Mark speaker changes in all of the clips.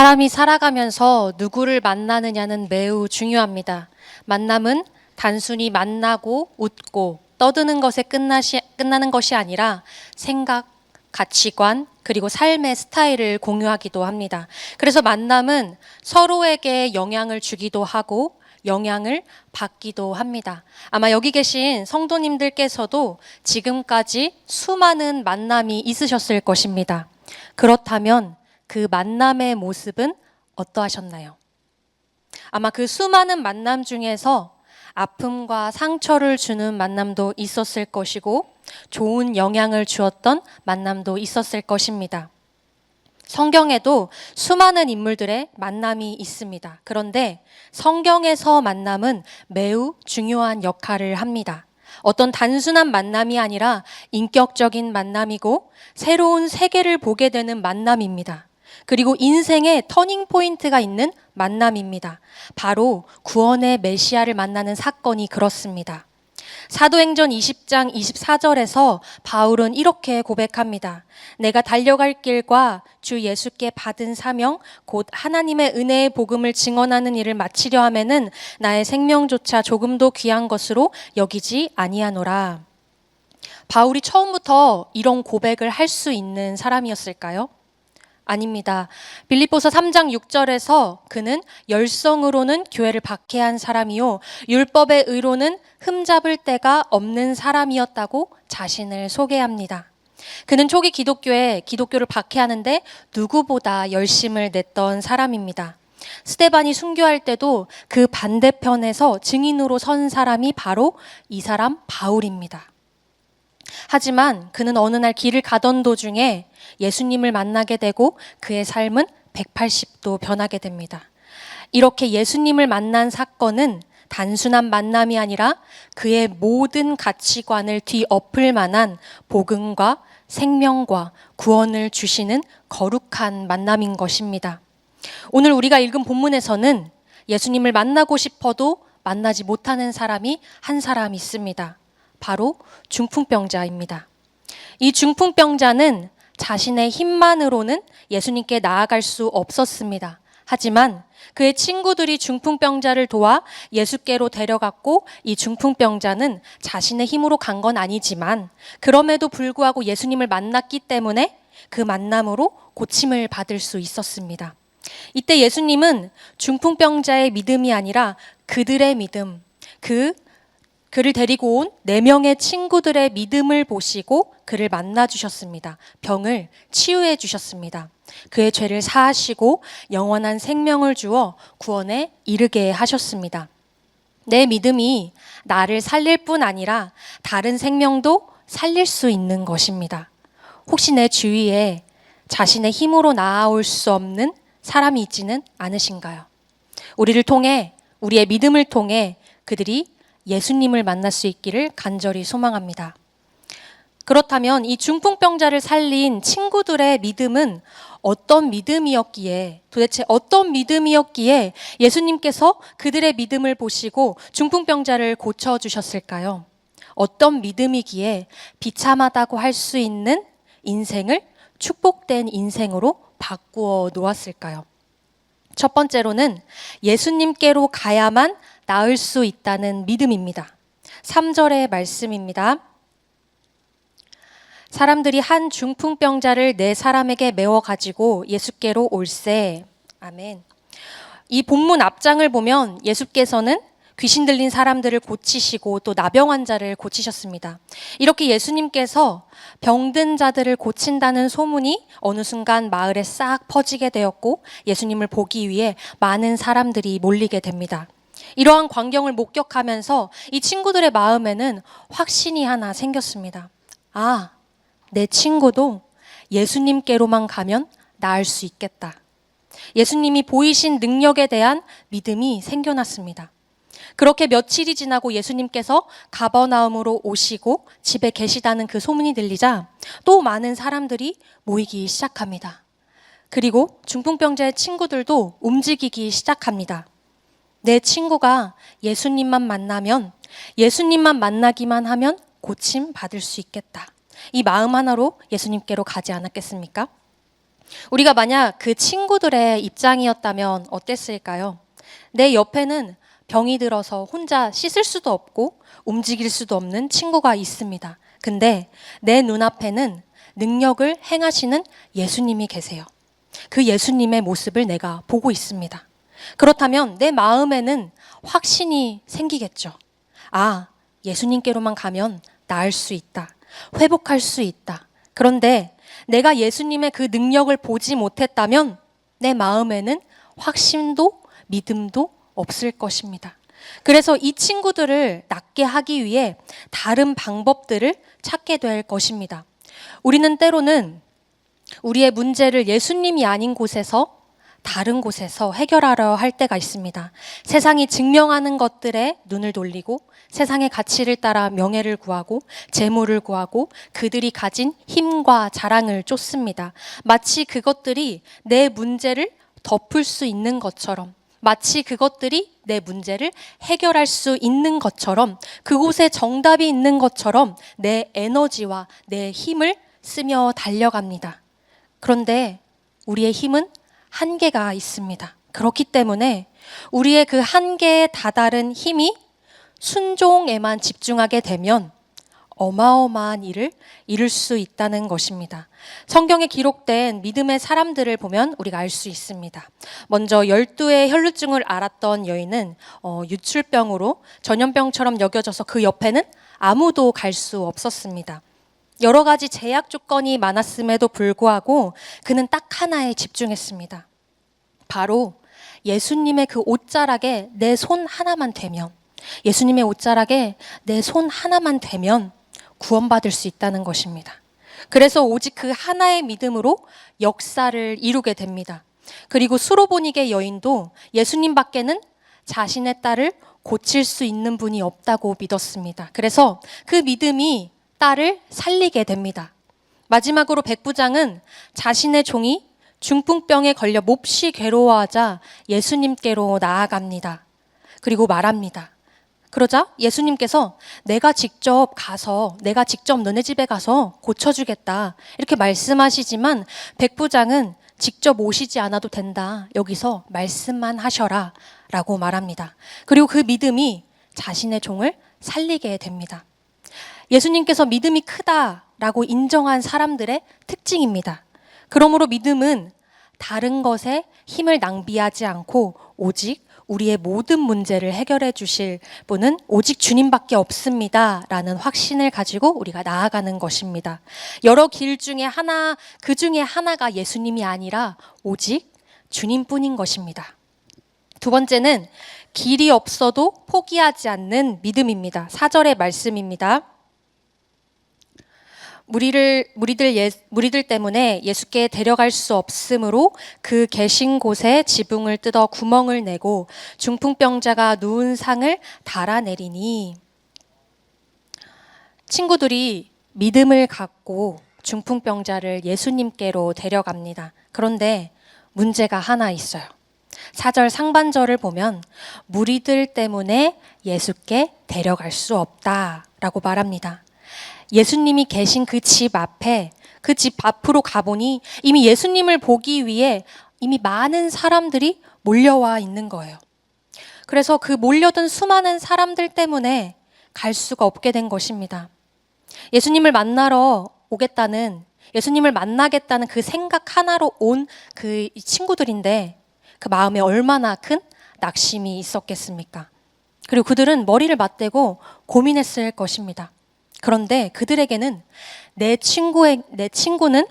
Speaker 1: 사람이 살아가면서 누구를 만나느냐는 매우 중요합니다. 만남은 단순히 만나고 웃고 떠드는 것에 끝나시, 끝나는 것이 아니라 생각, 가치관, 그리고 삶의 스타일을 공유하기도 합니다. 그래서 만남은 서로에게 영향을 주기도 하고 영향을 받기도 합니다. 아마 여기 계신 성도님들께서도 지금까지 수많은 만남이 있으셨을 것입니다. 그렇다면 그 만남의 모습은 어떠하셨나요? 아마 그 수많은 만남 중에서 아픔과 상처를 주는 만남도 있었을 것이고 좋은 영향을 주었던 만남도 있었을 것입니다. 성경에도 수많은 인물들의 만남이 있습니다. 그런데 성경에서 만남은 매우 중요한 역할을 합니다. 어떤 단순한 만남이 아니라 인격적인 만남이고 새로운 세계를 보게 되는 만남입니다. 그리고 인생의 터닝 포인트가 있는 만남입니다. 바로 구원의 메시아를 만나는 사건이 그렇습니다. 사도행전 20장 24절에서 바울은 이렇게 고백합니다. 내가 달려갈 길과 주 예수께 받은 사명 곧 하나님의 은혜의 복음을 증언하는 일을 마치려 하면은 나의 생명조차 조금도 귀한 것으로 여기지 아니하노라. 바울이 처음부터 이런 고백을 할 수 있는 사람이었을까요? 아닙니다. 빌립보서 3장 6절에서 그는 열성으로는 교회를 박해한 사람이요 율법의 의로는 흠잡을 데가 없는 사람이었다고 자신을 소개합니다. 그는 초기 기독교에 기독교를 박해하는데 누구보다 열심을 냈던 사람입니다. 스테반이 순교할 때도 그 반대편에서 증인으로 선 사람이 바로 이 사람 바울입니다. 하지만 그는 어느 날 길을 가던 도중에 예수님을 만나게 되고 그의 삶은 180도 변하게 됩니다. 이렇게 예수님을 만난 사건은 단순한 만남이 아니라 그의 모든 가치관을 뒤엎을 만한 복음과 생명과 구원을 주시는 거룩한 만남인 것입니다. 오늘 우리가 읽은 본문에서는 예수님을 만나고 싶어도 만나지 못하는 사람이 한 사람 있습니다. 바로 중풍병자입니다. 이 중풍병자는 자신의 힘만으로는 예수님께 나아갈 수 없었습니다. 하지만 그의 친구들이 중풍병자를 도와 예수께로 데려갔고 이 중풍병자는 자신의 힘으로 간 건 아니지만 그럼에도 불구하고 예수님을 만났기 때문에 그 만남으로 고침을 받을 수 있었습니다. 이때 예수님은 중풍병자의 믿음이 아니라 그들의 믿음, 그 그를 데리고 온 네 명의 친구들의 믿음을 보시고 그를 만나 주셨습니다. 병을 치유해 주셨습니다. 그의 죄를 사하시고 영원한 생명을 주어 구원에 이르게 하셨습니다. 내 믿음이 나를 살릴 뿐 아니라 다른 생명도 살릴 수 있는 것입니다. 혹시 내 주위에 자신의 힘으로 나아올 수 없는 사람이 있지는 않으신가요? 우리를 통해 우리의 믿음을 통해 그들이 예수님을 만날 수 있기를 간절히 소망합니다. 그렇다면 이 중풍병자를 살린 친구들의 믿음은 어떤 믿음이었기에 도대체 어떤 믿음이었기에 예수님께서 그들의 믿음을 보시고 중풍병자를 고쳐 주셨을까요? 어떤 믿음이기에 비참하다고 할 수 있는 인생을 축복된 인생으로 바꾸어 놓았을까요? 첫 번째로는 예수님께로 가야만 나을 수 있다는 믿음입니다. 3절의 말씀입니다. 사람들이 한 중풍병자를 네 사람에게 메워 가지고 예수께로 올세. 아멘. 이 본문 앞장을 보면 예수께서는 귀신 들린 사람들을 고치시고 또 나병 환자를 고치셨습니다. 이렇게 예수님께서 병든 자들을 고친다는 소문이 어느 순간 마을에 싹 퍼지게 되었고 예수님을 보기 위해 많은 사람들이 몰리게 됩니다. 이러한 광경을 목격하면서 이 친구들의 마음에는 확신이 하나 생겼습니다. 아, 내 친구도 예수님께로만 가면 나을 수 있겠다. 예수님이 보이신 능력에 대한 믿음이 생겨났습니다. 그렇게 며칠이 지나고 예수님께서 가버나움으로 오시고 집에 계시다는 그 소문이 들리자 또 많은 사람들이 모이기 시작합니다. 그리고 중풍병자의 친구들도 움직이기 시작합니다. 내 친구가 예수님만 만나면 예수님만 만나기만 하면 고침 받을 수 있겠다. 이 마음 하나로 예수님께로 가지 않았겠습니까? 우리가 만약 그 친구들의 입장이었다면 어땠을까요? 내 옆에는 병이 들어서 혼자 씻을 수도 없고 움직일 수도 없는 친구가 있습니다. 근데 내 눈앞에는 능력을 행하시는 예수님이 계세요. 그 예수님의 모습을 내가 보고 있습니다. 그렇다면 내 마음에는 확신이 생기겠죠. 아, 예수님께로만 가면 나을 수 있다. 회복할 수 있다. 그런데 내가 예수님의 그 능력을 보지 못했다면 내 마음에는 확신도 믿음도 없을 것입니다. 그래서 이 친구들을 낫게 하기 위해 다른 방법들을 찾게 될 것입니다. 우리는 때로는 우리의 문제를 예수님이 아닌 곳에서 다른 곳에서 해결하려 할 때가 있습니다. 세상이 증명하는 것들에 눈을 돌리고 세상의 가치를 따라 명예를 구하고 재물을 구하고 그들이 가진 힘과 자랑을 쫓습니다. 마치 그것들이 내 문제를 덮을 수 있는 것처럼 마치 그것들이 내 문제를 해결할 수 있는 것처럼 그곳에 정답이 있는 것처럼 내 에너지와 내 힘을 쓰며 달려갑니다. 그런데 우리의 힘은 한계가 있습니다. 그렇기 때문에 우리의 그 한계에 다다른 힘이 순종에만 집중하게 되면 어마어마한 일을 이룰 수 있다는 것입니다. 성경에 기록된 믿음의 사람들을 보면 우리가 알 수 있습니다. 먼저 열두의 혈루증을 앓았던 여인은 어, 유출병으로 전염병처럼 여겨져서 그 옆에는 아무도 갈 수 없었습니다. 여러 가지 제약 조건이 많았음에도 불구하고 그는 딱 하나에 집중했습니다. 바로 예수님의 그 옷자락에 내 손 하나만 대면 예수님의 옷자락에 내 손 하나만 대면 구원받을 수 있다는 것입니다. 그래서 오직 그 하나의 믿음으로 역사를 이루게 됩니다. 그리고 수로보닉의 여인도 예수님 밖에는 자신의 딸을 고칠 수 있는 분이 없다고 믿었습니다. 그래서 그 믿음이 딸을 살리게 됩니다. 마지막으로 백부장은 자신의 종이 중풍병에 걸려 몹시 괴로워하자 예수님께로 나아갑니다. 그리고 말합니다. 그러자 예수님께서 내가 직접 가서 내가 직접 너네 집에 가서 고쳐주겠다 이렇게 말씀하시지만 백부장은 직접 오시지 않아도 된다 여기서 말씀만 하셔라 라고 말합니다. 그리고 그 믿음이 자신의 종을 살리게 됩니다. 예수님께서 믿음이 크다라고 인정한 사람들의 특징입니다. 그러므로 믿음은 다른 것에 힘을 낭비하지 않고 오직 우리의 모든 문제를 해결해 주실 분은 오직 주님밖에 없습니다. 라는 확신을 가지고 우리가 나아가는 것입니다. 여러 길 중에 하나, 그 중에 하나가 예수님이 아니라 오직 주님뿐인 것입니다. 두 번째는 길이 없어도 포기하지 않는 믿음입니다. 사절의 말씀입니다. 무리를 무리들 예, 무리들 때문에 예수께 데려갈 수 없으므로 그 계신 곳에 지붕을 뜯어 구멍을 내고 중풍병자가 누운 상을 달아내리니 친구들이 믿음을 갖고 중풍병자를 예수님께로 데려갑니다. 그런데 문제가 하나 있어요. 사절 상반절을 보면 무리들 때문에 예수께 데려갈 수 없다라고 말합니다. 예수님이 계신 그 집 앞에 그 집 앞으로 가보니 이미 예수님을 보기 위해 이미 많은 사람들이 몰려와 있는 거예요. 그래서 그 몰려든 수많은 사람들 때문에 갈 수가 없게 된 것입니다. 예수님을 만나러 오겠다는 예수님을 만나겠다는 그 생각 하나로 온 그 친구들인데 그 마음에 얼마나 큰 낙심이 있었겠습니까? 그리고 그들은 머리를 맞대고 고민했을 것입니다. 그런데 그들에게는 내 친구의 내 친구는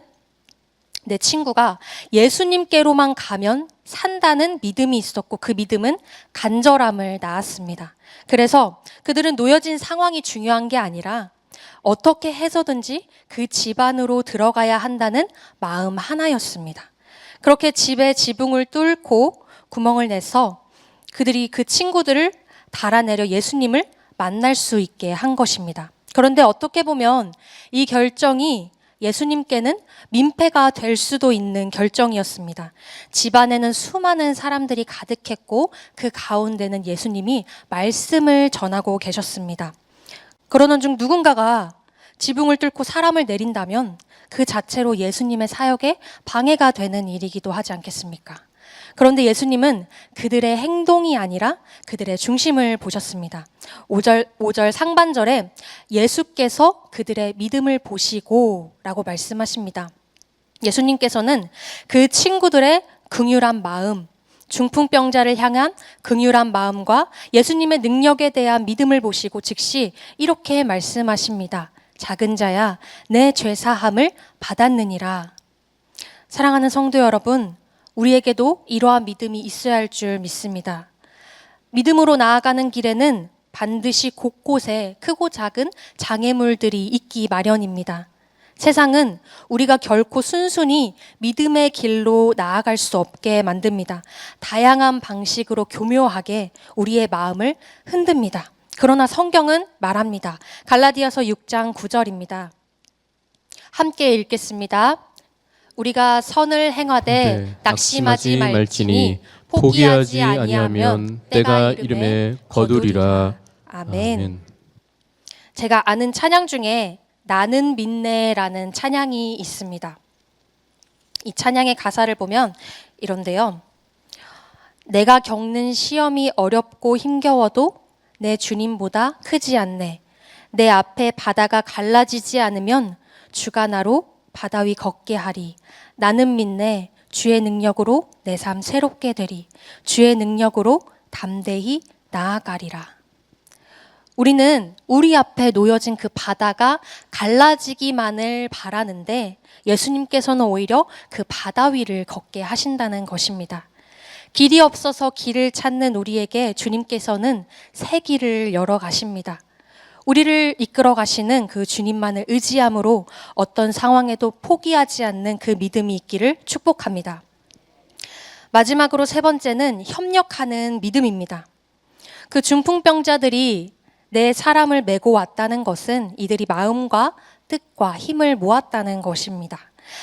Speaker 1: 내 친구가 예수님께로만 가면 산다는 믿음이 있었고 그 믿음은 간절함을 낳았습니다. 그래서 그들은 놓여진 상황이 중요한 게 아니라 어떻게 해서든지 그 집안으로 들어가야 한다는 마음 하나였습니다. 그렇게 집에 지붕을 뚫고 구멍을 내서 그들이 그 친구들을 달아내려 예수님을 만날 수 있게 한 것입니다. 그런데 어떻게 보면 이 결정이 예수님께는 민폐가 될 수도 있는 결정이었습니다. 집안에는 수많은 사람들이 가득했고 그 가운데는 예수님이 말씀을 전하고 계셨습니다. 그러는 중 누군가가 지붕을 뚫고 사람을 내린다면 그 자체로 예수님의 사역에 방해가 되는 일이기도 하지 않겠습니까? 그런데 예수님은 그들의 행동이 아니라 그들의 중심을 보셨습니다. 5절, 5절 상반절에 예수께서 그들의 믿음을 보시고 라고 말씀하십니다. 예수님께서는 그 친구들의 긍휼한 마음, 중풍병자를 향한 긍휼한 마음과 예수님의 능력에 대한 믿음을 보시고 즉시 이렇게 말씀하십니다. 작은 자야, 내 죄 사함을 받았느니라. 사랑하는 성도 여러분, 우리에게도 이러한 믿음이 있어야 할 줄 믿습니다. 믿음으로 나아가는 길에는 반드시 곳곳에 크고 작은 장애물들이 있기 마련입니다. 세상은 우리가 결코 순순히 믿음의 길로 나아갈 수 없게 만듭니다. 다양한 방식으로 교묘하게 우리의 마음을 흔듭니다. 그러나 성경은 말합니다. 갈라디아서 6장 9절입니다. 함께 읽겠습니다. 우리가 선을 행하되
Speaker 2: 네,
Speaker 1: 낙심하지 말지니 포기하지 아니하면 때가 이름에 거두리라. 아멘.
Speaker 2: 아멘.
Speaker 1: 제가 아는 찬양 중에 나는 믿네라는 찬양이 있습니다. 이 찬양의 가사를 보면 이런데요. 내가 겪는 시험이 어렵고 힘겨워도 내 주님보다 크지 않네. 내 앞에 바다가 갈라지지 않으면 주가 나로 바다 위 걷게 하리. 나는 믿네. 주의 능력으로 내 삶 새롭게 되리. 주의 능력으로 담대히 나아가리라. 우리는 우리 앞에 놓여진 그 바다가 갈라지기만을 바라는데 예수님께서는 오히려 그 바다 위를 걷게 하신다는 것입니다. 길이 없어서 길을 찾는 우리에게 주님께서는 새 길을 열어 가십니다. 우리를 이끌어 가시는 그 주님만을 의지함으로 어떤 상황에도 포기하지 않는 그 믿음이 있기를 축복합니다. 마지막으로 세 번째는 협력하는 믿음입니다. 그 중풍병자들이 내 사람을 메고 왔다는 것은 이들이 마음과 뜻과 힘을 모았다는 것입니다.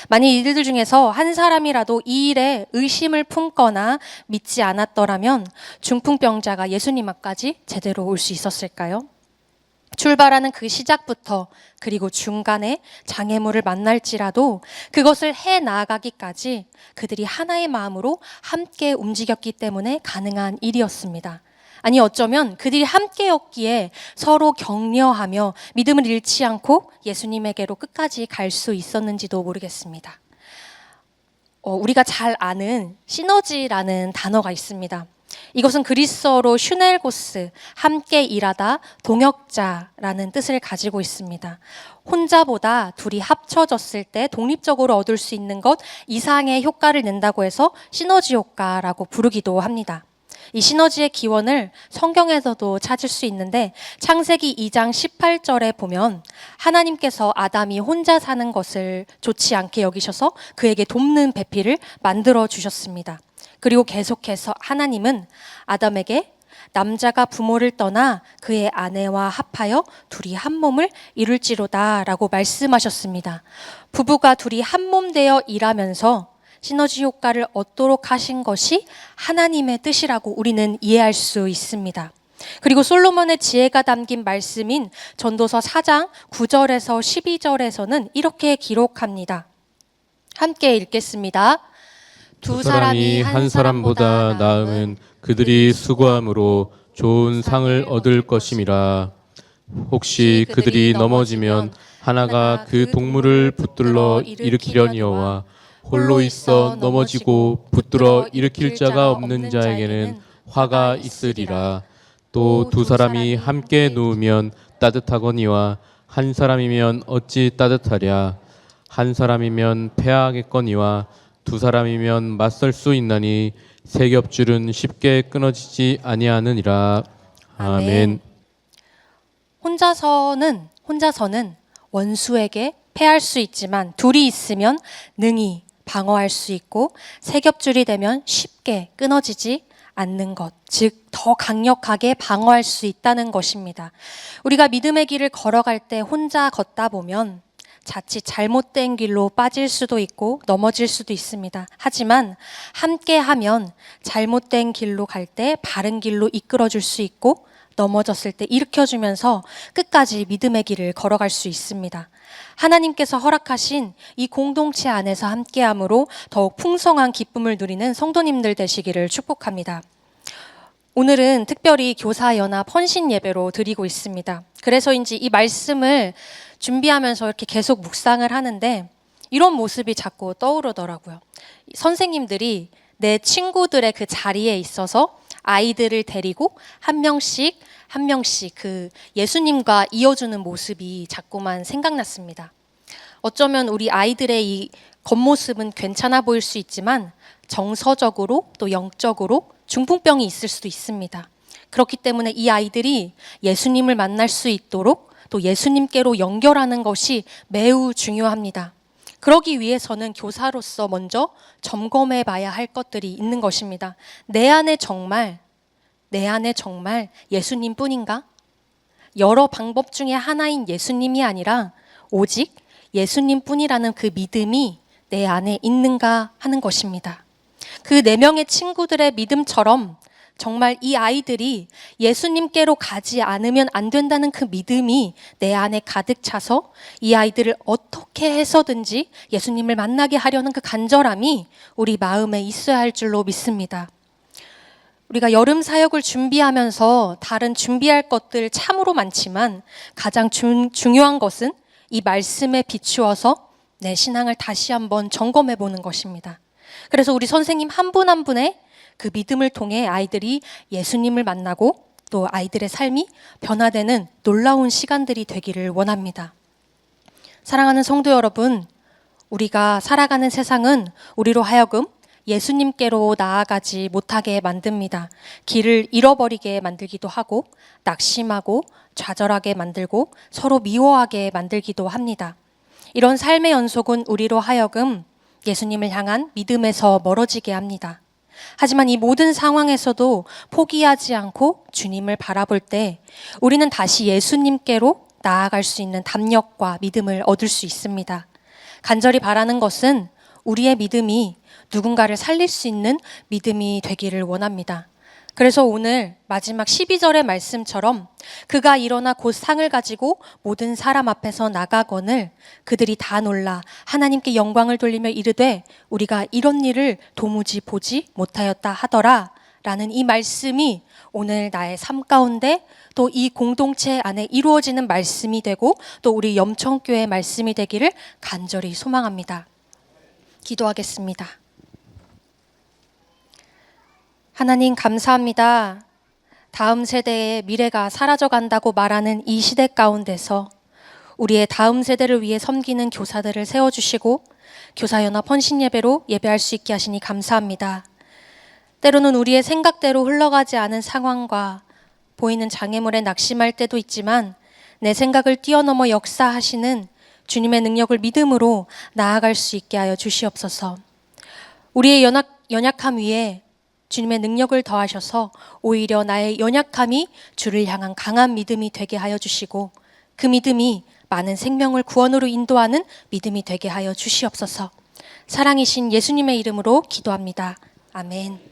Speaker 1: 만약 이들 중에서 한 사람이라도 이 일에 의심을 품거나 믿지 않았더라면 중풍병자가 예수님 앞까지 제대로 올 수 있었을까요? 출발하는 그 시작부터 그리고 중간에 장애물을 만날지라도 그것을 해 나아가기까지 그들이 하나의 마음으로 함께 움직였기 때문에 가능한 일이었습니다. 아니 어쩌면 그들이 함께였기에 서로 격려하며 믿음을 잃지 않고 예수님에게로 끝까지 갈 수 있었는지도 모르겠습니다. 어, 우리가 잘 아는 시너지라는 단어가 있습니다. 이것은 그리스어로 슈넬고스, 함께 일하다, 동역자라는 뜻을 가지고 있습니다. 혼자보다 둘이 합쳐졌을 때 독립적으로 얻을 수 있는 것 이상의 효과를 낸다고 해서 시너지 효과라고 부르기도 합니다. 이 시너지의 기원을 성경에서도 찾을 수 있는데 창세기 2장 18절에 보면 하나님께서 아담이 혼자 사는 것을 좋지 않게 여기셔서 그에게 돕는 배필을 만들어 주셨습니다. 그리고 계속해서 하나님은 아담에게 남자가 부모를 떠나 그의 아내와 합하여 둘이 한 몸을 이룰지로다 라고 말씀하셨습니다. 부부가 둘이 한 몸 되어 일하면서 시너지 효과를 얻도록 하신 것이 하나님의 뜻이라고 우리는 이해할 수 있습니다. 그리고 솔로몬의 지혜가 담긴 말씀인 전도서 4장 9절에서 12절에서는 이렇게 기록합니다. 함께 읽겠습니다.
Speaker 2: 두 사람이 한 사람보다 나음은 그들이 수고함으로 좋은 상을 얻을 것임이라. 혹시 그들이 넘어지면 하나가 그 동물을 붙들러 일으키려니와 홀로 있어 넘어지고 붙들어 일으킬 자가 없는 자에게는 화가 있으리라. 또 두 사람이 함께 누우면 따뜻하거니와 한 사람이면 어찌 따뜻하랴. 한 사람이면 패하겠거니와 두 사람이면 맞설 수 있나니 세 겹줄은 쉽게 끊어지지 아니하느니라.
Speaker 1: 아멘. 혼자서는 혼자서는 원수에게 패할 수 있지만 둘이 있으면 능히 방어할 수 있고 세 겹줄이 되면 쉽게 끊어지지 않는 것, 즉 더 강력하게 방어할 수 있다는 것입니다. 우리가 믿음의 길을 걸어갈 때 혼자 걷다 보면 자칫 잘못된 길로 빠질 수도 있고 넘어질 수도 있습니다. 하지만 함께 하면 잘못된 길로 갈 때 바른 길로 이끌어 줄 수 있고 넘어졌을 때 일으켜주면서 끝까지 믿음의 길을 걸어갈 수 있습니다. 하나님께서 허락하신 이 공동체 안에서 함께함으로 더욱 풍성한 기쁨을 누리는 성도님들 되시기를 축복합니다. 오늘은 특별히 교사연합 헌신 예배로 드리고 있습니다. 그래서인지 이 말씀을 준비하면서 이렇게 계속 묵상을 하는데 이런 모습이 자꾸 떠오르더라고요. 선생님들이 내 친구들의 그 자리에 있어서 아이들을 데리고 한 명씩 한 명씩 그 예수님과 이어주는 모습이 자꾸만 생각났습니다. 어쩌면 우리 아이들의 이 겉모습은 괜찮아 보일 수 있지만 정서적으로 또 영적으로 중풍병이 있을 수도 있습니다. 그렇기 때문에 이 아이들이 예수님을 만날 수 있도록 또 예수님께로 연결하는 것이 매우 중요합니다. 그러기 위해서는 교사로서 먼저 점검해 봐야 할 것들이 있는 것입니다. 내 안에 정말, 내 안에 정말 예수님 뿐인가? 여러 방법 중에 하나인 예수님이 아니라 오직 예수님 뿐이라는 그 믿음이 내 안에 있는가 하는 것입니다. 그 네 명의 친구들의 믿음처럼 정말 이 아이들이 예수님께로 가지 않으면 안 된다는 그 믿음이 내 안에 가득 차서 이 아이들을 어떻게 해서든지 예수님을 만나게 하려는 그 간절함이 우리 마음에 있어야 할 줄로 믿습니다. 우리가 여름 사역을 준비하면서 다른 준비할 것들 참으로 많지만 가장 중, 중요한 것은 이 말씀에 비추어서 내 신앙을 다시 한번 점검해 보는 것입니다. 그래서 우리 선생님 한 분 한 분의 그 믿음을 통해 아이들이 예수님을 만나고 또 아이들의 삶이 변화되는 놀라운 시간들이 되기를 원합니다. 사랑하는 성도 여러분, 우리가 살아가는 세상은 우리로 하여금 예수님께로 나아가지 못하게 만듭니다. 길을 잃어버리게 만들기도 하고, 낙심하고, 좌절하게 만들고, 서로 미워하게 만들기도 합니다. 이런 삶의 연속은 우리로 하여금 예수님을 향한 믿음에서 멀어지게 합니다. 하지만 이 모든 상황에서도 포기하지 않고 주님을 바라볼 때 우리는 다시 예수님께로 나아갈 수 있는 담력과 믿음을 얻을 수 있습니다. 간절히 바라는 것은 우리의 믿음이 누군가를 살릴 수 있는 믿음이 되기를 원합니다. 그래서 오늘 마지막 12절의 말씀처럼 그가 일어나 곧 상을 가지고 모든 사람 앞에서 나가거늘 그들이 다 놀라 하나님께 영광을 돌리며 이르되 우리가 이런 일을 도무지 보지 못하였다 하더라 라는 이 말씀이 오늘 나의 삶 가운데 또 이 공동체 안에 이루어지는 말씀이 되고 또 우리 염청교회 말씀이 되기를 간절히 소망합니다. 기도하겠습니다. 하나님 감사합니다. 다음 세대의 미래가 사라져 간다고 말하는 이 시대 가운데서 우리의 다음 세대를 위해 섬기는 교사들을 세워주시고 교사연합 헌신 예배로 예배할 수 있게 하시니 감사합니다. 때로는 우리의 생각대로 흘러가지 않은 상황과 보이는 장애물에 낙심할 때도 있지만 내 생각을 뛰어넘어 역사하시는 주님의 능력을 믿음으로 나아갈 수 있게 하여 주시옵소서. 우리의 연약, 연약함 위에 주님의 능력을 더하셔서 오히려 나의 연약함이 주를 향한 강한 믿음이 되게 하여 주시고 그 믿음이 많은 생명을 구원으로 인도하는 믿음이 되게 하여 주시옵소서. 사랑이신 예수님의 이름으로 기도합니다. 아멘.